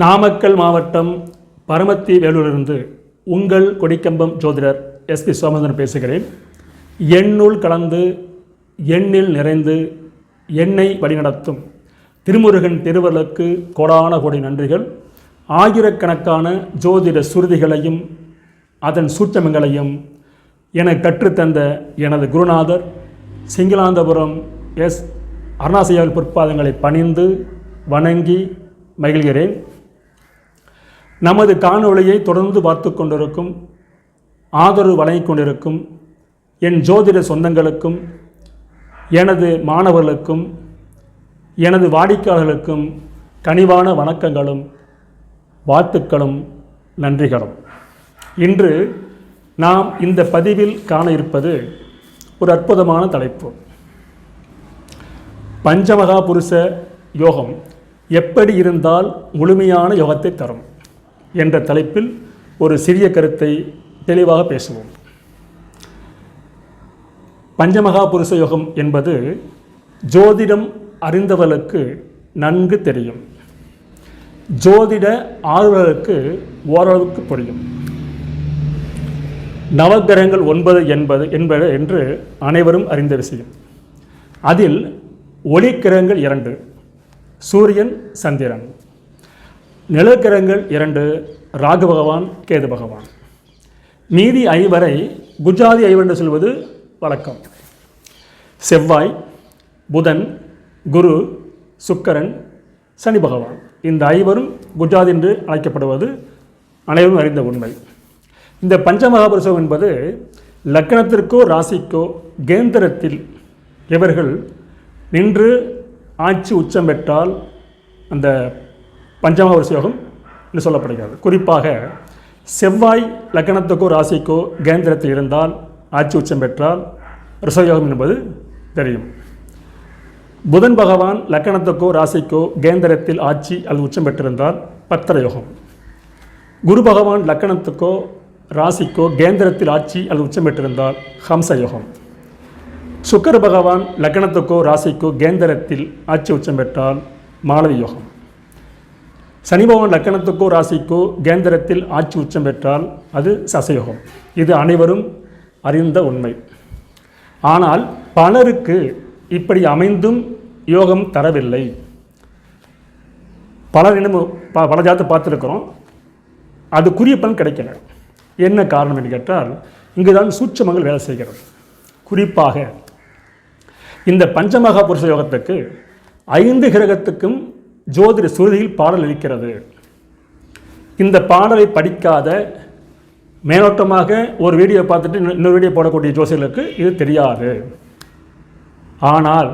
நாமக்கல் மாவட்டம் பரமத்தி வேலூரிலிருந்து உங்கள் கொடிக்கம்பம் ஜோதிடர் எஸ்பி சோமந்தன் பேசுகிறேன். எண்ணுள் கலந்து எண்ணில் நிறைந்து எண்ணெய் வழிநடத்தும் திருமுருகன் திருவருளுக்கு கோடான கோடி நன்றிகள். ஆயிரக்கணக்கான ஜோதிட சுருதிகளையும் அதன் சூட்சமங்களையும் என கற்றுத்தந்த எனது குருநாதர் சிங்களாந்தபுரம் எஸ் அருணாசையாவில் பொற்பாதங்களை பணிந்து வணங்கி மகிழ்கிறேன். நமது காணொளியை தொடர்ந்து பார்த்து கொண்டிருக்கும் ஆதரவு வழங்கிக் கொண்டிருக்கும் என் ஜோதிட சொந்தங்களுக்கும் எனது மாணவர்களுக்கும் எனது வாடிக்கையாளர்களுக்கும் கனிவான வணக்கங்களும் வாழ்த்துக்களும் நன்றிகளும். இன்று நாம் இந்த பதிவில் காண இருப்பது ஒரு அற்புதமான தலைப்பு. பஞ்சமகா புருஷ யோகம் எப்படி இருந்தால் முழுமையான யோகத்தை தரும்? என்ற தலைப்பில் ஒரு சிறிய கருத்தை தெளிவாக பேசுவோம். பஞ்சமகா புருஷ யோகம் என்பது ஜோதிடம் அறிந்தவர்களுக்கு நன்கு தெரியும். ஜோதிட ஆர்வலருக்கு ஓரளவுக்கு புரியும். நவகிரகங்கள் ஒன்பது என்பது என்பது என்று அனைவரும் அறிந்த விஷயம். அதில் ஒளிக்கிரகங்கள் இரண்டு சூரியன் சந்திரன். நிலக்கிரகங்கள் இரண்டு ராகு பகவான் கேது பகவான். மீதி ஐவரை குஜாதி ஐவென்று சொல்வது வழக்கம். செவ்வாய் புதன் குரு சுக்கரன் சனி பகவான். இந்த ஐவரும் குஜாதி என்று அழைக்கப்படுவது அனைவரும் அறிந்த உண்மை. இந்த பஞ்சமகாபுருஷம் என்பது லக்கணத்திற்கோ ராசிக்கோ கேந்திரத்தில் இவர்கள் நின்று ஆட்சி உச்சம் பெற்றால் அந்த பஞ்சமகாபுருஷ யோகம் என்று சொல்லப்படுகிறது. குறிப்பாக செவ்வாய் லக்கணத்துக்கோ ராசிக்கோ கேந்திரத்தில் இருந்தால் ஆட்சி உச்சம் பெற்றால் ரிஷயோகம் என்பது தெரியும். புதன் பகவான் லக்கணத்துக்கோ ராசிக்கோ கேந்திரத்தில் ஆட்சி அல்லது உச்சம் பெற்றிருந்தால் பத்திர யோகம். குரு பகவான் லக்கணத்துக்கோ ராசிக்கோ கேந்திரத்தில் ஆட்சி அல்லது உச்சம் பெற்றிருந்தால் ஹம்ச யோகம். சுக்கர பகவான் லக்கணத்துக்கோ ராசிக்கோ கேந்திரத்தில் ஆட்சி உச்சம் பெற்றால் மாளவி யோகம். சனிபவன் லக்கணத்துக்கோ ராசிக்கோ கேந்திரத்தில் ஆட்சி உச்சம் பெற்றால் அது சசயோகம். இது அனைவரும் அறிந்த உண்மை. ஆனால் பலருக்கு இப்படி அமைந்தும் யோகம் தரவில்லை. பலர் ப பல ஜாத்து பார்த்துருக்குறோம். அதுக்குரிய பலன் கிடைக்கல. என்ன காரணம் என்று கேட்டால் இங்கு தான் சூட்சமங்கள் வேலை செய்கிறது. குறிப்பாக இந்த பஞ்சமகா புருஷ யோகத்துக்கு ஐந்து கிரகத்துக்கும் ஜோதிட சுருதியில் பாடல் இருக்கிறது. இந்த பாடலை படிக்காத மேலோட்டமாக ஒரு வீடியோ பார்த்துட்டு இன்னொரு இன்னொரு வீடியோ போடக்கூடிய ஜோசியர்களுக்கு இது தெரியாது. ஆனால்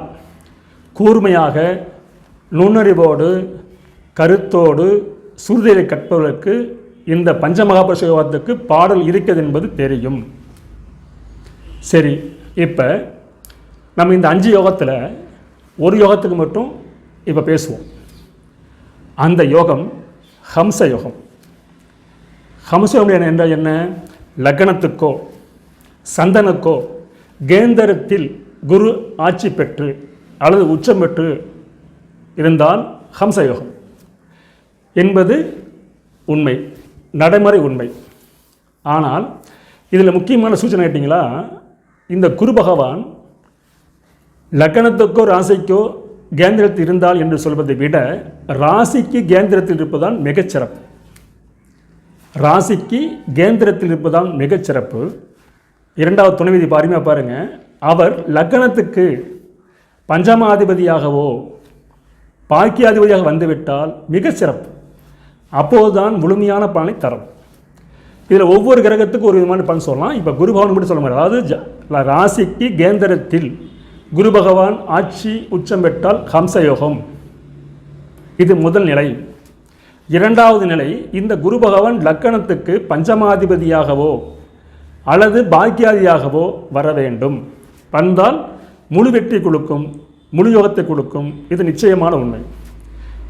கூர்மையாக நுண்ணறிவோடு கருத்தோடு சுருதியை கற்பவர்களுக்கு இந்த பஞ்சமகாபிரசோகத்துக்கு பாடல் இருக்கிறது என்பது தெரியும். சரி இப்போ நம்ம இந்த அஞ்சு யோகத்தில் ஒரு யோகத்துக்கு மட்டும் இப்போ பேசுவோம். அந்த யோகம் ஹம்ச யோகம் ஹம்ச யோகம் என்ன- என்றால் என்ன? லக்னத்துக்கோ சந்தனுக்கோ கேந்திரத்தில் குரு ஆட்சி பெற்று அல்லது உச்சம் பெற்று இருந்தால் ஹம்ச யோகம் என்பது உண்மை நடைமுறை உண்மை. ஆனால் இதில் முக்கியமான சூச்சனை கேட்டிங்களா? இந்த குரு பகவான் லக்கணத்துக்கோ ராசிக்கோ கேந்திரத்தில் இருந்தால் என்று சொல்வதை விட ராசிக்கு கேந்திரத்தில் இருப்பதுதான் மிகச்சிறப்பு. ராசிக்கு கேந்திரத்தில் இருப்பதுதான் மிகச்சிறப்பு. இரண்டாவது துணைவிதி பாருமையாக பாருங்க. அவர் லக்கணத்துக்கு பஞ்சமாதிபதியாகவோ பாக்கியாதிபதியாக வந்துவிட்டால் மிகச்சிறப்பு. அப்போதுதான் முழுமையான பலனை தரும். இதில் ஒவ்வொரு கிரகத்துக்கும் ஒரு விதமான பலன் சொல்லலாம். இப்போ குருபவன் மட்டும் சொல்ல முடியாது அதாவது ராசிக்கு கேந்திரத்தில் குரு பகவான் ஆட்சி உச்சம் பெற்றால் ஹம்சயோகம். இது முதல் நிலை. இரண்டாவது நிலை இந்த குரு பகவான் லக்கணத்துக்கு பஞ்சமாதிபதியாகவோ அல்லது பாக்கியாதியாகவோ வர வேண்டும். வந்தால் முழு வெற்றி கொடுக்கும் முழு யோகத்தை கொடுக்கும். இது நிச்சயமான உண்மை.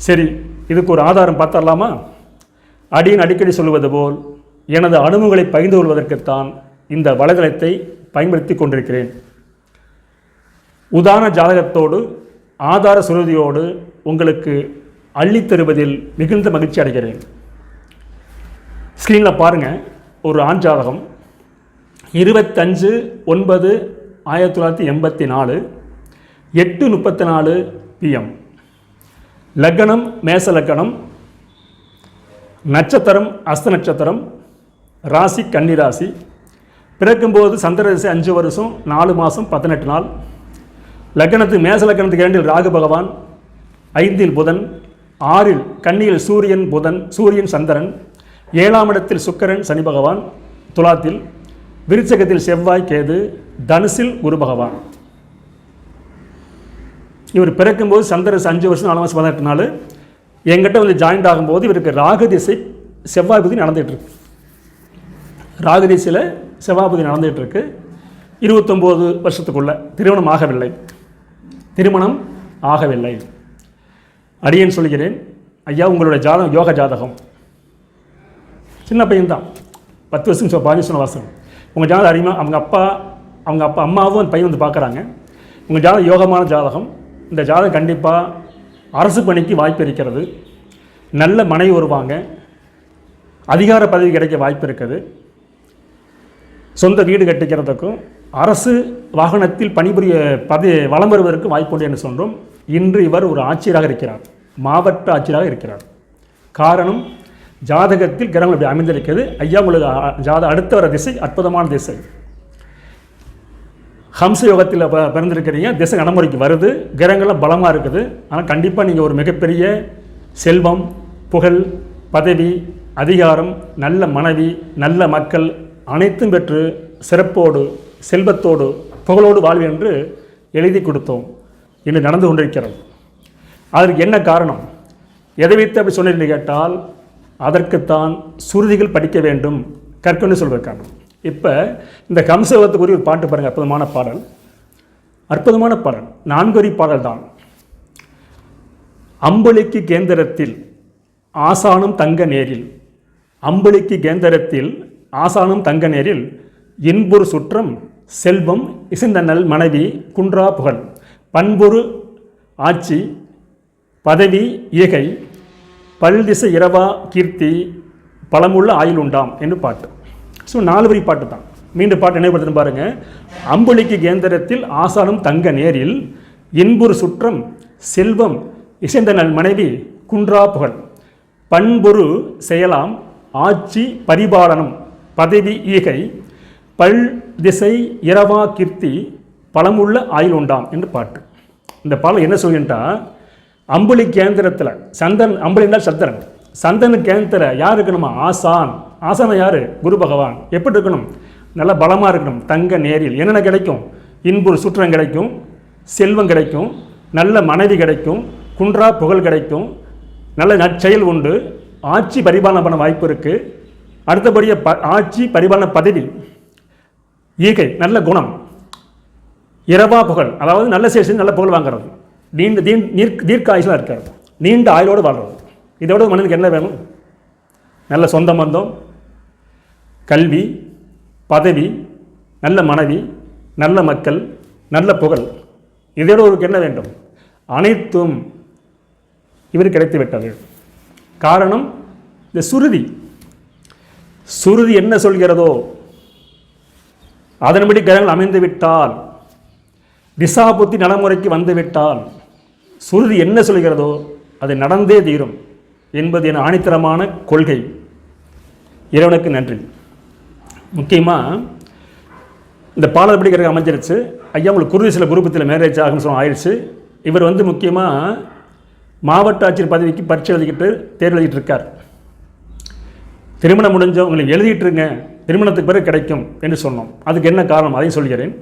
சரி இதுக்கு ஒரு ஆதாரம் பார்த்தரலாமா அடியின் அடிக்கடி சொல்வது போல் எனது அனுபவங்களை பகிர்ந்து கொள்வதற்குத்தான் இந்த வலைதளத்தை பயன்படுத்தி கொண்டிருக்கிறேன். உதாரண ஜாதகத்தோடு ஆதார சுருதியோடு உங்களுக்கு அள்ளித் தருவதில் மிகுந்த மகிழ்ச்சி அடைகிறேன். ஸ்க்ரீனில் பாருங்கள் ஒரு ஆண் ஜாதகம். இருபத்தஞ்சு ஒன்பது ஆயிரத்தி தொள்ளாயிரத்தி எண்பத்தி நாலு எட்டு முப்பத்தி நாலு பிஎம் லக்னம் மேச லக்னம் நட்சத்திரம் அஸ்த நட்சத்திரம் ராசி கன்னிராசி பிறக்கும்போது சந்திர திசை அஞ்சு வருஷம் நாலு மாதம் பதினெட்டு நாள். லக்னத்து மேச லக்னத்துக்கு இரண்டில் ராகு பகவான் ஐந்தில் புதன் ஆறில் கன்னியில் சூரியன் புதன் சூரியன் சந்திரன் ஏழாம் இடத்தில் சுக்கரன் சனி பகவான் துலாத்தில் விருச்சகத்தில் செவ்வாய் கேது தனுசில் குரு பகவான். இவர் பிறக்கும்போது சந்திரன் அஞ்சு வருஷம் நாலு மாதம் பதினெட்டு நாள். என்கிட்ட வந்து ஜாயின்ட் ஆகும்போது இவருக்கு ராகு திசை செவ்வாய் புதி நடந்துகிட்டு இருக்கு. ராகு திசையில் செவ்வாய் புதி நடந்துகிட்டு இருபத்தொம்போது வருஷத்துக்குள்ளே திருமணம் ஆகவில்லை. திருமணம் ஆகவில்லை. அடியேன் சொல்கிறேன் ஐயா உங்களுடைய ஜாதகம் யோக ஜாதகம். சின்ன பையன்தான். பத்து வருஷம் சொல் பதினஞ்சு வருஷம் உங்கள் ஜாதகம் அறிமா அவங்க அப்பா அவங்க அப்பா அம்மாவும் அந்த பையன் வந்து பார்க்குறாங்க. உங்கள் ஜாதகம் யோகமான ஜாதகம். இந்த ஜாதகம் கண்டிப்பாக அரசு பணிக்கு வாய்ப்பு இருக்கிறது. நல்ல மனைவி வருவாங்க அதிகார பதவி கிடைக்க வாய்ப்பு இருக்குது. சொந்த வீடு கட்டிக்கிறதுக்கும் அரசு வாகனத்தில் பணிபுரிய பதி வலம் வருவதற்கு வாய்ப்பு உண்டு என்று சொல்கிறோம் இன்று இவர் ஒரு ஆட்சியராக இருக்கிறார். மாவட்ட ஆட்சியராக இருக்கிறார். காரணம் ஜாதகத்தில் கிரகங்கள் அப்படி அமைந்திருக்கிறது. ஐயா உங்களுக்கு ஜாத அடுத்த வர திசை அற்புதமான திசை. ஹம்ச யோகத்தில் ப பிறந்திருக்கிறீங்க. திசை நடைமுறைக்கு வருது. கிரகங்கள்லாம் பலமாக இருக்குது. ஆனால் கண்டிப்பாக நீங்கள் ஒரு மிகப்பெரிய செல்வம் புகழ் பதவி அதிகாரம் நல்ல மனைவி நல்ல மக்கள் அனைத்தும் பெற்று சிறப்போடு செல்வத்தோடு புகழோடு வாழ்வு என்று எழுதி கொடுத்தோம். இன்று நடந்து கொண்டிருக்கிறது. அதற்கு என்ன காரணம்? எதை வைத்து அப்படி சொன்னீர்கள் கேட்டால் அதற்குத்தான் சுருதிகள் படிக்க வேண்டும் கற்கொண்டு சொல்வதற்கான இப்போ இந்த கம்சவத்துக்குரிய ஒரு பாட்டு பாருங்கள் அற்புதமான பாடல். அற்புதமான பாடல். நான்குவரி பாடல் தான் அம்பளிக்கு கேந்திரத்தில் ஆசானும் தங்க நேரில். அம்பளிக்கு கேந்திரத்தில் ஆசானும் தங்க நேரில் இன்புறு சுற்றம் செல்வம் இசைந்த நல் மனைவி குன்றா புகழ். பண்புரு ஆட்சி பதவி இயகை பல்திசை இரவா கீர்த்தி பழமுள்ள ஆயுள் உண்டாம் என்று பாட்டு. ஸோ நாலு வரி பாட்டு தான். மீண்டும் பாட்டு நினைவுபடுத்துன்னு பாருங்கள் அம்புலிக்கு கேந்திரத்தில் ஆசானும் தங்க நேரில் இன்புறு சுற்றம் செல்வம் இசைந்த நல் மனைவி குன்றா புகழ். பண்புரு செயலாம் ஆட்சி பரிபாலனம் பதவி ஈகை பல் திசை இரவா கீர்த்தி பழமுள்ள ஆயுள் உண்டாம் என்று பாட்டு. இந்த பாடல் என்ன சொல்கின்றா? அம்புலி கேந்திரத்தில் சந்தன் அம்புலின்னா சந்திரன். சந்தனு கேந்திர யார் இருக்கணுமா? ஆசான். ஆசான யார்? குரு பகவான். எப்படி இருக்கணும்? நல்ல பலமாக இருக்கணும். தங்க நேரில் என்னென்ன கிடைக்கும்? இன்புறு சுற்றம் கிடைக்கும் செல்வம் கிடைக்கும் நல்ல மனைவி கிடைக்கும் குன்றா புகழ் கிடைக்கும் நல்ல நற்செயல் உண்டு ஆட்சி பரிபாலனை பண்ண வாய்ப்பு இருக்குது அடுத்தபடியாக ப ஆட்சி பரிபாலன பதவி ஈகை நல்ல குணம். இரவா புகழ் அதாவது நல்ல சேஷன் நல்ல புகழ் வாங்குறது. நீண்ட தீ நீர் தீர்க்க ஆயுஷாக இருக்கிறது நீண்ட ஆயுளோடு வாழ்றது. இதோட மனிதனுக்கு என்ன வேணும்? நல்ல சொந்த பந்தம் கல்வி பதவி நல்ல மனைவி நல்ல மக்கள் நல்ல புகழ். இதோட ஒருக்கு என்ன வேண்டும்? அனைத்தும் இவர் கிடைத்து விட்டது. காரணம் இந்த சுருதி. சுருதி என்ன சொல்கிறதோ அதன்படி கிரகங்கள் அமைந்துவிட்டால் திசா திசாபுத்தி நடைமுறைக்கு வந்துவிட்டால் சுருதி என்ன சொல்கிறதோ அது நடந்தே தீரும் என்பது என் ஆணித்தரமான கொள்கை. இறைவனுக்கு நன்றி. முக்கியமாக இந்த பாடல் படி கிரகம் அமைஞ்சிருச்சு? ஐயா உங்களுக்கு குருதி சில குருபத்தில் மேரேஜ் ஆகும்னு சொல்ல ஆயிடுச்சு. இவர் வந்து முக்கியமாக மாவட்ட ஆட்சியர் பதவிக்கு பரீட்சை எழுதிக்கிட்டு தேர்வு எழுதிட்டு இருக்கார். திருமணம் முடிஞ்சவங்களுக்கு எழுதிட்டுருங்க திருமணத்துக்கு பிறகு கிடைக்கும் என்று சொன்னோம். அதுக்கு என்ன காரணம்? அதையும் சொல்கிறேன்.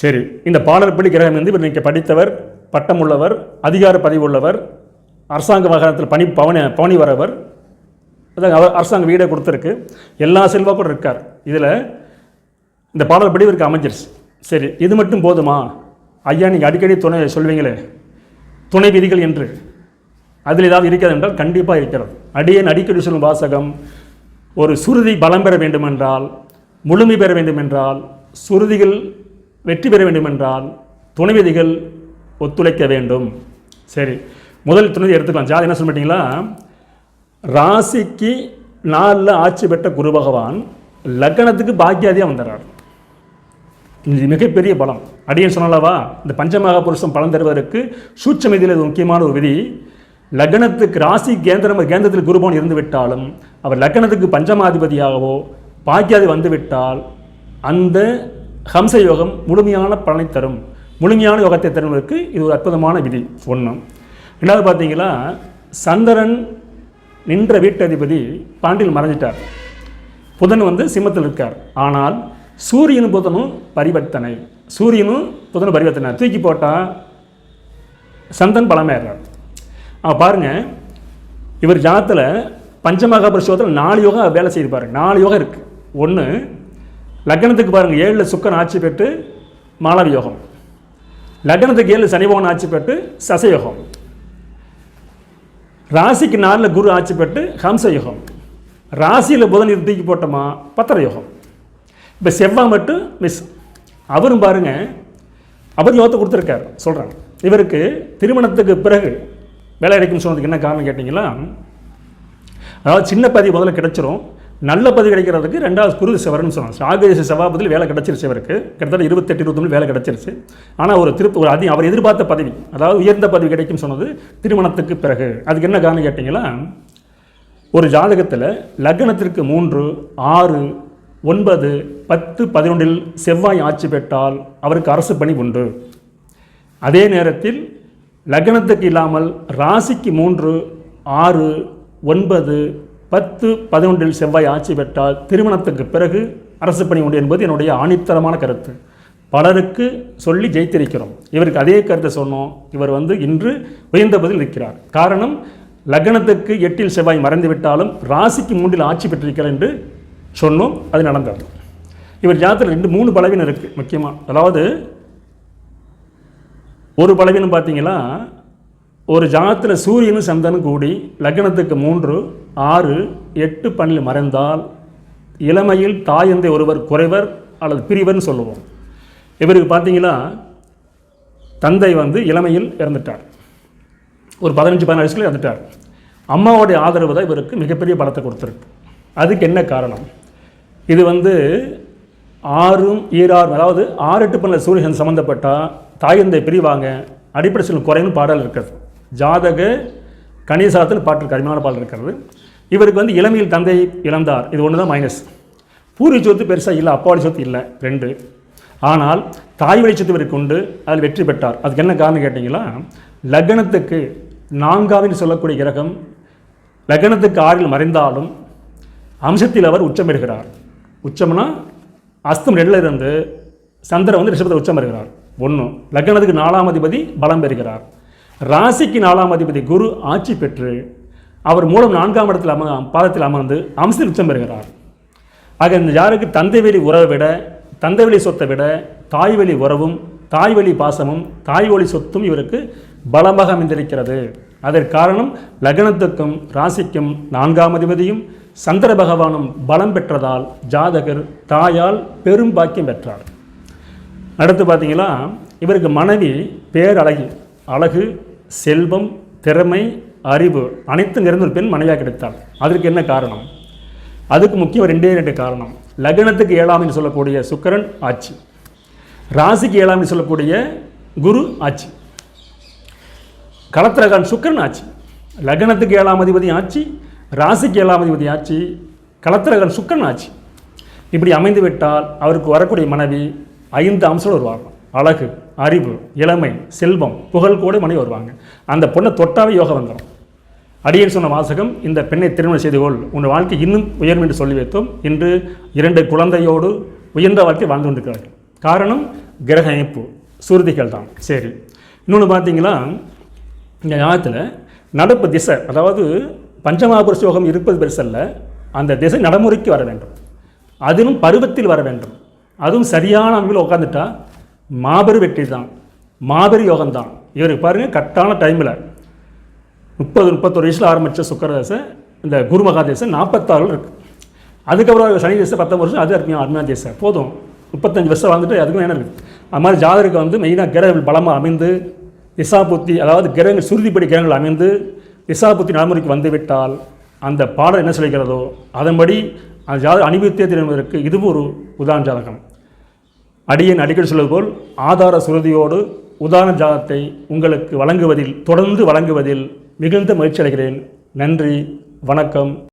சரி இந்த பாடற்படி கிரகம் வந்து இவர் நீங்கள் படித்தவர் பட்டம் உள்ளவர் அதிகார பதவி உள்ளவர் அரசாங்க வாகனத்தில் பணி பவனி பவனி வரவர். அதான் அவர் அரசாங்க வீடை கொடுத்துருக்கு. எல்லா செல்வாக்கும் இருக்கார். இதில் இந்த பாடல்படி இவருக்கு அமைஞ்சிருச்சு. சரி இது மட்டும் போதுமா? ஐயா நீங்கள் அடிக்கடி துணை சொல்வீங்களே. துணை விதிகள் என்று. அதில் ஏதாவது இருக்கிறது என்றால் கண்டிப்பாக இருக்கிறது. அடியேன் அடிக்கடி சொல்லும் வாசகம் ஒரு சுருதி பலம் பெற வேண்டுமென்றால் முழுமை பெற வேண்டுமென்றால் சுருதிகள் வெற்றி பெற வேண்டுமென்றால் துணை விதிகள் ஒத்துழைக்க வேண்டும். சரி முதல் துணை எடுத்துக்கலாம். ஜாதி என்ன சொல்லிட்டீங்களா? ராசிக்கு நாளில் ஆட்சி பெற்ற குரு பகவான் லக்னத்துக்கு பாக்கியாதியாக வந்துடுறார் இது மிகப்பெரிய பலம். அடியன் சொன்னாலவா இந்த பஞ்சமாக புருஷம் பலன் தருவதற்கு சூட்சமிதியில் இது முக்கியமான ஒரு விதி. லக்னத்துக்கு ராசி கேந்திரம் கேந்திரத்தில் குருபவன் இருந்து விட்டாலும் அவர் லக்னத்துக்கு பஞ்சமாதிபதியாகவோ பாக்கியாதி வந்துவிட்டால் அந்த ஹம்ச யோகம் முழுமையான பலனை தரும். முழுமையான யோகத்தை தருவதற்கு இது ஒரு அற்புதமான விதி. ஒன்று ரெண்டாவது பார்த்தீங்களா சந்திரன் நின்ற வீட்டதிபதி பாண்டியில் மறைஞ்சிட்டார். புதன் வந்து சிம்மத்தில் இருக்கார். ஆனால் சூரியனும் புதனும் பரிவர்த்தனை. சூரியனும் புதனும் பரிவர்த்தனை. தூக்கி போட்டால் சந்தன் பலமேறார். அவன் பாருங்கள் இவர் ஜாதத்தில் பஞ்சமகா சோதத்தில் நாலு யோகா வேலை செய்து பாருங்க. நாலு யோகம் இருக்குது ஒன்று லக்னத்துக்கு பாருங்கள் ஏழில் சுக்கன் ஆட்சி பெற்று மாளவ யோகம். லக்னத்துக்கு ஏழு சனிபவன் ஆட்சி பெற்று சசயோகம் ராசிக்கு நாலில் குரு ஆட்சி பெற்று ஹம்சயோகம் ராசியில் புதன் இது தூக்கி போட்டோமா பத்திர யோகம். இப்போ செவ்வாய் மட்டும் மிஸ் அவரும் பாருங்க அவர் யோகத்தை கொடுத்துருக்காரு. சொல்கிறாங்க இவருக்கு திருமணத்துக்கு பிறகு வேலை கிடைக்கும்னு சொன்னதுக்கு என்ன காரணம் கேட்டிங்களா? அதாவது சின்ன பதிவு முதல்ல கிடைச்சிரும். நல்ல பதிவு கிடைக்கிறதுக்கு ரெண்டாவது குரு செவரன்னு சொன்னாங்க. ஆகேஷ சபாபதியில் வேலை கிடச்சிருச்சு அவருக்கு கிட்டத்தட்ட இருபத்தெட்டு இருபத்தொன்று வேலை கிடச்சிருச்சு. ஆனால் ஒரு திருப்பு ஒரு அதிகம் அவர் எதிர்பார்த்த பதவி அதாவது உயர்ந்த பதவி கிடைக்கும் சொன்னது திருமணத்துக்கு பிறகு. அதுக்கு என்ன காரணம் கேட்டிங்களா? ஒரு ஜாதகத்தில் லக்னத்திற்கு மூன்று ஆறு ஒன்பது பத்து பதினொன்றில் செவ்வாய் ஆட்சி பெற்றால் அவருக்கு அரசு பணி உண்டு. அதே நேரத்தில் லக்னத்துக்கு இல்லாமல் ராசிக்கு மூன்று ஆறு ஒன்பது பத்து பதினொன்றில் செவ்வாய் ஆட்சி பெற்றால் திருமணத்துக்கு பிறகு அரசு பணி உண்டு என்பது என்னுடைய ஆணித்தரமான கருத்து. பலருக்கு சொல்லி ஜெயித்திருக்கிறோம். இவருக்கு அதே கருத்தை சொன்னோம். இவர் வந்து இன்று உயர்ந்த பதில் இருக்கிறார். காரணம் லக்னத்துக்கு எட்டில் செவ்வாய் மறைந்துவிட்டாலும் ராசிக்கு மூன்றில் ஆட்சி பெற்றிருக்கிறார் என்று சொன்னோம். அது நடந்தது. இவர் ஜாதத்தில் ரெண்டு மூணு பலவீனம் இருக்குது முக்கியமாக அதாவது ஒரு பலவீனம் பார்த்தீங்கன்னா ஒரு ஜாதத்தில் சூரியனும் சந்தனும் கூடி லக்னத்துக்கு மூன்று ஆறு எட்டு பன்னில் மறைந்தால் இளமையில் தாயந்தை ஒருவர் குறைவர் அல்லது பிரிவர்னு சொல்லுவோம். இவருக்கு பார்த்தீங்கன்னா தந்தை வந்து இளமையில் இறந்துட்டார். ஒரு பதினஞ்சு பதினாறு வயசுல இறந்துட்டார். அம்மாவோடைய ஆதரவு தான் இவருக்கு மிகப்பெரிய பலத்தை கொடுத்துருக்கு. அதுக்கு என்ன காரணம்? இது வந்து ஆறும் ஈராறு அதாவது ஆறு எட்டு பண்ண சூரியன் சம்மந்தப்பட்டால் தாயந்தை பிரிவாங்க. அடிப்படை சில குறைன்னு பாடல் இருக்கிறது. ஜாதக கணிசாத்தில் பாட்டு கடுமையான பாடல் இருக்கிறது. இவருக்கு வந்து இளமையில் தந்தை இழந்தார். இது ஒன்று தான் மைனஸ் பூர்வீக சொத்து பெருசாக இல்லை அப்பாவளி சொத்து இல்லை ரெண்டு. ஆனால் தாய் வழி சொத்து இவருக்கு உண்டு அதில் வெற்றி பெற்றார். அதுக்கு என்ன காரணம் கேட்டிங்களா? லக்னத்துக்கு நான்காவது சொல்லக்கூடிய கிரகம் லக்னத்துக்கு ஆறில் மறைந்தாலும் அம்சத்தில் அவர் உச்சம் பெறுகிறார். உச்சம்னா அஸ்தம் ரெண்டில் இருந்து சந்திரன் வந்து ரிஷபத்தில் உச்சம் பெறுகிறார். ஒன்று லக்னத்துக்கு நாலாம் அதிபதி பலம் பெறுகிறார். ராசிக்கு நாலாம் அதிபதி குரு ஆட்சி பெற்று அவர் மூலம் நான்காம் இடத்தில் அம பாதத்தில் அமர்ந்து அம்சத்தில் உச்சம் பெறுகிறார். ஆக இந்த யாருக்கு தந்தை உறவை விட தந்தை சொத்தை விட தாய் உறவும் தாய் வழி பாசமும் தாய் வழி சொத்தும் இவருக்கு பலமாக அமைந்திருக்கிறது. அதற்கு காரணம் லக்னத்துக்கும் ராசிக்கும் நான்காம் அதிபதியும் சந்திர பகவானும் பலம் பெற்றதால் ஜாதகர் தாயால் பெரும் பாக்கியம் பெற்றார். அடுத்து பார்த்தீங்களா இவருக்கு மனைவி பேரழகி அழகு செல்வம் திறமை அறிவு அனைத்தும் நிறைந்த ஒரு பெண் மனைவியாக கிடைத்தாள். அதற்கு என்ன காரணம்? அதுக்கு முக்கியம் ரெண்டே ரெண்டு காரணம். லக்னத்துக்கு ஏழாம் என்று சொல்லக்கூடிய சுக்கரன் ஆட்சி. ராசிக்கு ஏழாம் என்று சொல்லக்கூடிய குரு ஆட்சி. களத்திரகான் சுக்கிரன் ஆட்சி. லக்னத்துக்கு ஏழாம் அதிபதி ஆட்சி ராசிக்கு ஏழாம் அதிபதி ஆட்சி களத்திரகான் சுக்கரன் ஆட்சி. இப்படி அமைந்து விட்டால் அவருக்கு வரக்கூடிய மனைவி ஐந்து அம்சம் வருவாங்க அழகு அறிவு இளமை செல்வம் புகழ் கூட மனைவி வருவாங்க. அந்த பொண்ணை தொட்டாவே யோகம் வந்துடும் அடியேன் சொன்ன வாசகம் இந்த பெண்ணை திருமணம் செய்து கொள். உன் வாழ்க்கை இன்னும் உயரும் என்று சொல்லி வைத்தோம். இன்று இரண்டு குழந்தையோடு உயர்ந்த வாழ்க்கை வாழ்ந்து கொண்டிருக்கிறார்கள். காரணம் கிரக அமைப்பு சுருதிகள் தான். சரி. இன்னொன்று பார்த்தீங்களா? இந்த காலத்தில் நடப்பு திசை அதாவது பஞ்சமாபுர யோகம் இருப்பது பெருசல்ல அந்த திசை நடைமுறைக்கு வர வேண்டும். அதிலும் பருவத்தில் வர வேண்டும். அதுவும் சரியான அமைப்பில் உட்காந்துட்டா மாபெரும் வெற்றி தான். மாபெரும் யோகம் தான். இவருக்கு பாருங்கள் கரெக்டான டைமில் முப்பது முப்பத்தொரு வயசில் ஆரம்பித்த சுக்கரதசை இந்த குரு மகாதேசை நாற்பத்தாறு இருக்குது அதுக்கப்புறம் சனி தேசம் பத்தொம்பது வருஷம் அது அருமையாக அருமையான தேசம் போதும். முப்பத்தஞ்சு வருஷம் வாழ்ந்துட்டு அதுக்கும் என்ன இருக்குது அது மாதிரி ஜாதகருக்கு வந்து மெயினாக கிரக பலமாக அமைந்து திசாபுத்தி அதாவது கிரகங்கள் சுருதிப்படி கிரகங்கள் அமைந்து திசாபுத்தி நடைமுறைக்கு வந்துவிட்டால் அந்த பாடல் என்ன சொல்லிக்கிறதோ அதன்படி அந்த ஜாதக அனுபவித்தே திரும்புவதற்கு இதுவும் ஒரு உதாரண ஜாதகம். அடியேன் அடிக்கடி சொல்வது போல் ஆதார சுருதியோடு உதாரண ஜாதத்தை உங்களுக்கு வழங்குவதில் தொடர்ந்து வழங்குவதில் மிகுந்த மகிழ்ச்சி அடைகிறேன். நன்றி வணக்கம்.